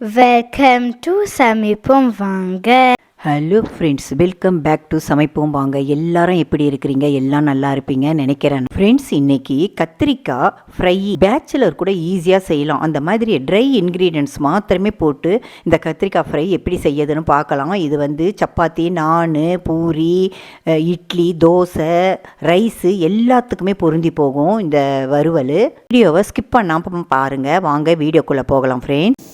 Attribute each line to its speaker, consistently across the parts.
Speaker 1: Welcome to சமைப்போம் வாங்க
Speaker 2: hello friends welcome back to சமைப்போம் வாங்க எல்லாரும் எப்படி இருக்கிறீங்க? எல்லாம் நல்லா இருப்பீங்க நினைக்கிறேன். ஃப்ரெண்ட்ஸ் இன்னைக்கு கத்திரிக்காய் ஃப்ரை பேச்சுலர் கூட ஈஸியாக செய்யலாம். அந்த மாதிரி ட்ரை இன்க்ரீடியன்ட்ஸ் மாத்திரமே போட்டு இந்த கத்திரிக்காய் ஃப்ரை எப்படி செய்யறதுன்னு பார்க்கலாம். இது வந்து சப்பாத்தி நான் பூரி இட்லி தோசை ரைஸு எல்லாத்துக்குமே பொருந்தி போகும் இந்த வறுவல். வீடியோவை ஸ்கிப் பண்ணாமல் பாருங்கள் வாங்க வீடியோக்குள்ளே போகலாம் ஃப்ரெண்ட்ஸ்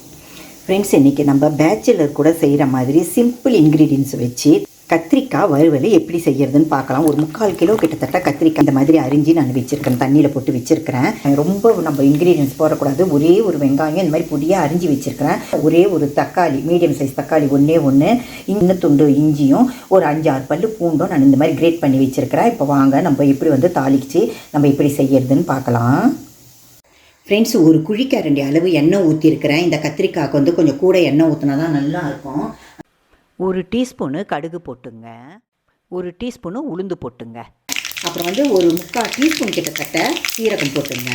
Speaker 2: ஃப்ரெண்ட்ஸ் இன்றைக்கி நம்ம பேச்சுலர் கூட செய்கிற மாதிரி சிம்பிள் இன்க்ரீடியன்ஸ் வச்சு கத்திரிக்காய் வறுவல் எப்படி செய்யறதுன்னு பார்க்கலாம். ஒரு முக்கால் கிலோ கிட்டத்தட்ட கத்திரிக்காய் இந்த மாதிரி அரிஞ்சு நான் வச்சுருக்கேன். தண்ணியில் போட்டு வச்சுருக்கிறேன். ரொம்ப நம்ம இன்க்ரீடியன்ஸ் போடக்கூடாது. ஒரே ஒரு வெங்காயம் இந்த மாதிரி பொடியாக அரிஞ்சு வச்சுருக்கிறேன். ஒரே ஒரு தக்காளி மீடியம் சைஸ் தக்காளி ஒன்றே ஒன்று இன்னும் துண்டு இஞ்சியும் ஒரு அஞ்சு ஆறு பல்லு பூண்டும் நான் இந்த மாதிரி கிரேட் பண்ணி வச்சுருக்கிறேன். இப்போ வாங்க நம்ம எப்படி வந்து தாளிச்சு நம்ம எப்படி செய்யறதுன்னு பார்க்கலாம். ஃப்ரெண்ட்ஸ் ஒரு குழிக்கரண்டி அளவு எண்ணெய் ஊற்றிருக்கிறேன் இந்த கத்திரிக்காய்க்கு வந்து கொஞ்சம் கூட எண்ணெய் ஊற்றினா தான் நல்லா இருக்கும். ஒரு டீஸ்பூனு கடுகு போட்டுங்க. ஒரு டீஸ்பூனு உளுந்து போட்டுங்க. அப்புறம் வந்து ஒரு முக்கால் டீஸ்பூன் கிட்டத்தட்ட சீரகம் போட்டுங்க.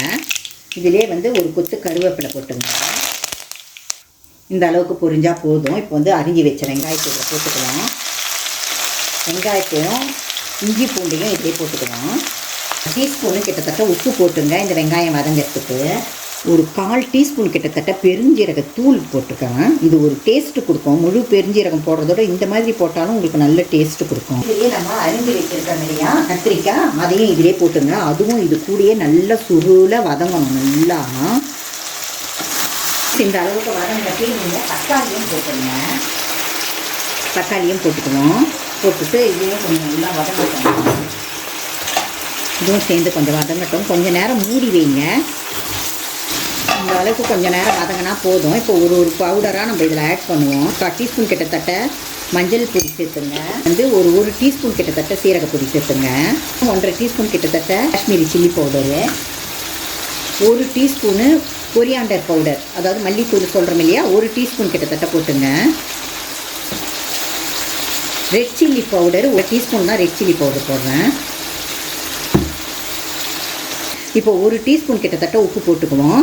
Speaker 2: இதிலே வந்து ஒரு கொத்து கருவேப்பிலை போட்டுங்க. இந்த அளவுக்கு பொரிஞ்சா போதும். இப்போ வந்து அரிஞ்சு வச்ச வெங்காயத்தை இதில் போட்டுக்கலாம். வெங்காயத்தையும் இஞ்சி பூண்டையும் இதிலே போட்டுக்கலாம். டீஸ்பூனு கிட்டத்தட்ட உப்பு போட்டுங்க. இந்த வெங்காயம் வதங்கிறதுக்கு ஒரு கால் டீஸ்பூன் கிட்டத்தட்ட பெருஞ்சீரக தூள் போட்டுக்கோங்க. இது ஒரு டேஸ்ட்டு கொடுக்கும். முழு பெருஞ்சீரகம் போடுறதோட இந்த மாதிரி போட்டாலும் உங்களுக்கு நல்ல டேஸ்ட்டு கொடுக்கும். இதுலேயே நம்ம அரிஞ்சு வச்சிருக்கோம் இல்லையா? கத்திரிக்காய் அதையும் இதிலே போட்டுங்க. அதுவும் இது கூடயே நல்ல சுருள வதங்கணும் நல்லா. இந்த அளவுக்கு வதங்கட்டி நீங்கள் தக்காளியும் போட்டுருங்க தக்காளியும் போட்டுக்குவோம். போட்டுட்டு இதையும் கொஞ்சம் நல்லா வதங்கட்டும். இதுவும் சேர்ந்து கொஞ்சம் வதங்கட்டும். கொஞ்சம் நேரம் மூடி வைங்க. இந்த அளவுக்கு கொஞ்சம் நேரம் வதங்கினா போதும். இப்போ ஒரு ஒரு பவுடராக நம்ம இதில் ஆட் பண்ணுவோம். கால் டீஸ்பூன் கிட்டத்தட்ட மஞ்சள் பொடி சேர்த்துங்க. வந்து ஒரு ஒரு டீஸ்பூன் கிட்டத்தட்ட சீரக பொடி சேர்த்துங்க. ஒன்றரை டீஸ்பூன் கிட்டத்தட்ட காஷ்மீரி சில்லி பவுடரு ஒரு டீஸ்பூனு கொரியாண்டர் பவுடர் அதாவது மல்லித்தூள் சொல்கிறோம் இல்லையா? ஒரு டீஸ்பூன் கிட்டத்தட்ட போட்டுங்க. ரெட் சில்லி பவுடர் ஒரு டீஸ்பூன் தான் ரெட் சில்லி பவுடர் போடுறேன். இப்போ ஒரு டீஸ்பூன் கிட்டத்தட்ட உப்பு போட்டுக்குவோம்.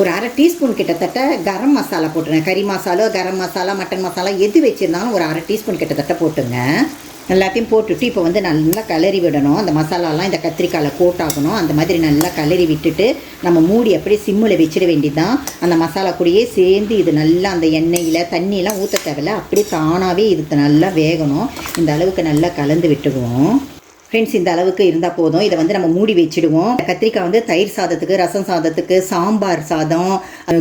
Speaker 2: ஒரு அரை டீஸ்பூன் கிட்டத்தட்ட கரம் மசாலா போட்டுருங்க. கறி மசாலா கரம் மசாலா மட்டன் மசாலா எது வச்சுருந்தாலும் ஒரு அரை டீஸ்பூன் கிட்டத்தட்ட போட்டுங்க. எல்லாத்தையும் போட்டுட்டு இப்போ வந்து நல்லா கிளறி விடணும். அந்த மசாலாலாம் இந்த கத்திரிக்காயில் போட்டாகணும் அந்த மாதிரி நல்லா கிளறி விட்டுட்டு நம்ம மூடி அப்படியே சிம்மில் வச்சிட வேண்டியதுதான். அந்த மசாலா கூடயே சேர்ந்து இது நல்லா அந்த எண்ணெயில் தண்ணியெல்லாம் ஊற்ற தேவையில்ல. அப்படியே தானாகவே இது நல்லா வேகணும். இந்த அளவுக்கு நல்லா கலந்து விட்டுக்குவோம். ஃப்ரெண்ட்ஸ் இந்த அளவுக்கு இருந்தால் போதும். இதை வந்து நம்ம மூடி வச்சிடுவோம். கத்திரிக்காய் வந்து தயிர் சாதத்துக்கு ரசம் சாதத்துக்கு சாம்பார் சாதம்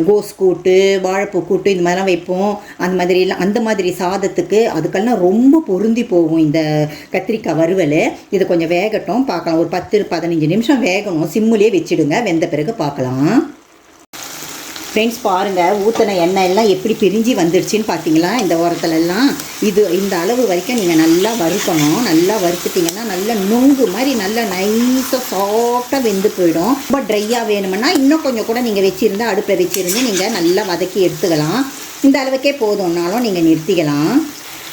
Speaker 2: கோஸ் கூட்டு வாழைப்பூ கூட்டு இந்த மாதிரிலாம் வைப்போம். அந்த மாதிரிலாம் அந்த மாதிரி சாதத்துக்கு அதுக்கெல்லாம் ரொம்ப பொருந்தி போகும் இந்த கத்திரிக்காய் வறுவல். இது கொஞ்சம் வேகட்டும் பார்க்கலாம். ஒரு பத்து பதினஞ்சு நிமிஷம் வேகணும். சிம்முலேயே வச்சிடுங்க. வெந்த பிறகு பார்க்கலாம். ஃப்ரெண்ட்ஸ் பாருங்கள் ஊற்றின எண்ணெய் எல்லாம் எப்படி பிரிஞ்சு வந்துடுச்சின்னு பார்த்தீங்களா இந்த உரத்துலலாம் இது இந்த அளவு வரைக்கும் நீங்கள் நல்லா வறுக்கணும். நல்லா வறுத்துட்டிங்கன்னா நல்லா நுங்கு மாதிரி நல்லா நைஸாக சாஃப்டாக வெந்து போயிடும். ரொம்ப ட்ரையாக வேணும்னா இன்னும் கொஞ்சம் கூட நீங்கள் வச்சுருந்து அடுப்பில் வச்சுருந்து நீங்கள் நல்லா வதக்கி எடுத்துக்கலாம். இந்த அளவுக்கே போதும்னாலும் நீங்கள் நிறுத்திக்கலாம்.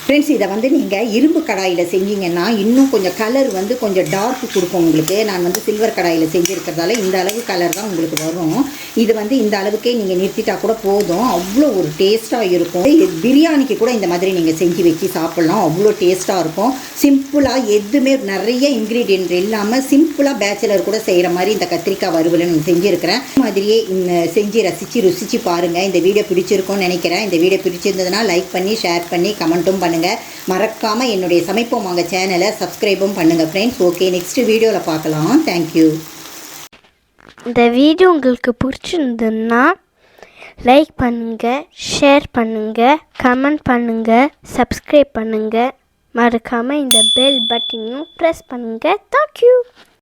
Speaker 2: ஃப்ரெண்ட்ஸ் இதை வந்து நீங்கள் இரும்பு கடாயில் செஞ்சீங்கன்னா இன்னும் கொஞ்சம் கலர் வந்து கொஞ்சம் டார்க் கொடுக்கும் உங்களுக்கு. நான் வந்து சில்வர் கடாயில் செஞ்சுருக்கிறதால இந்த அளவு கலர் தான் உங்களுக்கு வரும். இது வந்து இந்த அளவுக்கே நீங்கள் நிறுத்திட்டா கூட போதும். அவ்வளோ ஒரு டேஸ்ட்டாக இருக்கும். இது பிரியாணிக்கு கூட இந்த மாதிரி நீங்கள் செஞ்சு வச்சு சாப்பிட்லாம். அவ்வளோ டேஸ்ட்டாக இருக்கும். சிம்பிளாக எதுவுமே நிறைய இன்க்ரீடியன்ட் இல்லாமல் சிம்பிளாக பேச்சுலர் கூட செய்கிற மாதிரி இந்த கத்திரிக்காய் வறுவலை நான் செஞ்சுருக்கிறேன். மாதிரியே செஞ்சு ரசித்து ருசித்து பாருங்கள் இந்த வீடியோ பிடிச்சிருக்கும்னு நினைக்கிறேன். இந்த வீடியோ பிடிச்சிருந்ததுன்னா லைக் பண்ணி ஷேர் பண்ணி கமெண்ட்டும் பண்ணி பண்ணுங்கள் மறக்காமல் என்னுடைய சமைப்போம் வாங்க சேனலை சப்ஸ்கிரைபும் பண்ணுங்கள் ஃப்ரெண்ட்ஸ் ஓகே நெக்ஸ்ட் வீடியோவில் பார்க்கலாம். தேங்க்யூ
Speaker 1: இந்த வீடியோ உங்களுக்கு பிடிச்சிருந்ததுன்னா லைக் பண்ணுங்கள் ஷேர் பண்ணுங்கள் கமெண்ட் பண்ணுங்கள் சப்ஸ்கிரைப் பண்ணுங்கள் மறக்காமல் இந்த பெல் பட்டனையும் ப்ரெஸ் பண்ணுங்கள் தேங்க்யூ